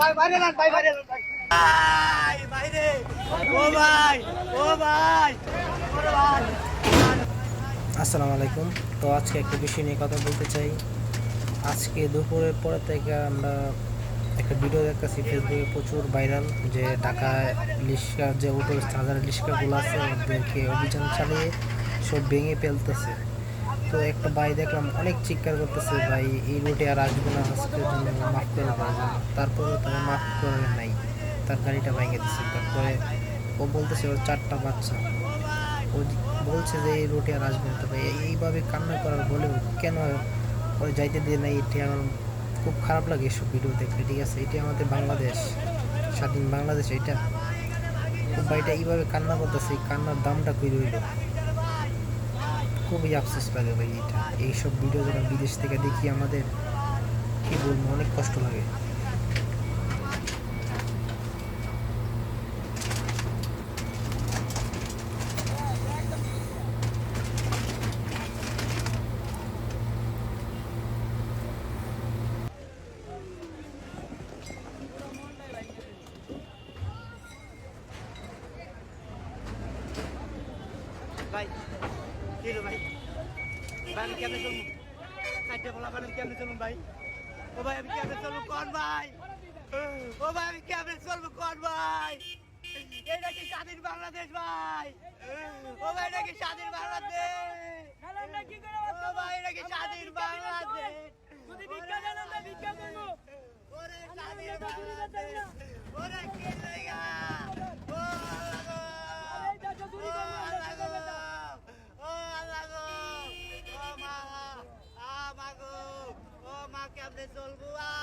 ভাই বাইরে যান ভাই বাইরে যান ভাই। ভাই বাইরে। ও ভাই ও ভাই আসসালামু আলাইকুম। তো আজকে একটা বিষয় নিয়ে কথা বলতে চাই। আজকে দুপুরের পরে থেকে আমরা একটা ভিডিও দেখতেছি ফেসবুকে প্রচুর ভাইরাল যে ঢাকায় লিস্কার যে উপরে হাজারের লিস্কারগুলো আছে ওদেরকে অভিযান চালিয়ে সব ভেঙে ফেলতেছে। তো একটা ভাই দেখলাম, অনেক চিৎকার করতেছে, ভাই, এই রুটে আর আসবে না আজকের জন্য মাফ করে জন্য তারপরেও তারা মাফ করে নাই। তার গাড়িটা ভেঙে দিচ্ছে তারপরে ও বলতেছে, ওর চারটা বাচ্চা। ও বলছে যে, এই রুটে আর আসবে না। তবে এইভাবে কান্না করার বলেও কেন ওরা যাইতে দিয়ে নাই এটি আমার খুব খারাপ লাগে এসব ভিডিও দেখলে, ঠিক আছে? এটি আমাদের বাংলাদেশ, স্বাধীন বাংলাদেশ এটা। খুব ভাইটা এইভাবে কান্না করতেছে, এই কান্নার দামটা কই রইল? খুবই আফসোস লাগে ভাই এটা। এইসব ভিডিও যখন বিদেশ থেকে দেখি আমাদের, কি বলব, অনেক কষ্ট লাগে। ভাই কি ভাই ভাই? আমি কেমনে চলবো? চারটে বলা মানে কেমনে চলুন ভাই? ও ভাই আমি কেমনে চলবো কোন ভাই? ও ভাই আমি কেমনে চলবো কোন ভাই? এটা কি স্বাধীন বাংলাদেশ ভাই? ও ভাই এটা কি স্বাধীন বাংলাদেশ? ও ভাই এটা কি স্বাধীন বাংলাদেশ? যদি ভিক্ষা দেন ভিক্ষা করব। ওরে স্বাধীন বাংলাদেশ ওরে কি জায়গা ও আল্লাহ গো এই দেশে চুরি ও করব, আমরা আল্লাহ টাকা গো পেতাম। ও আল্লাহ গো ও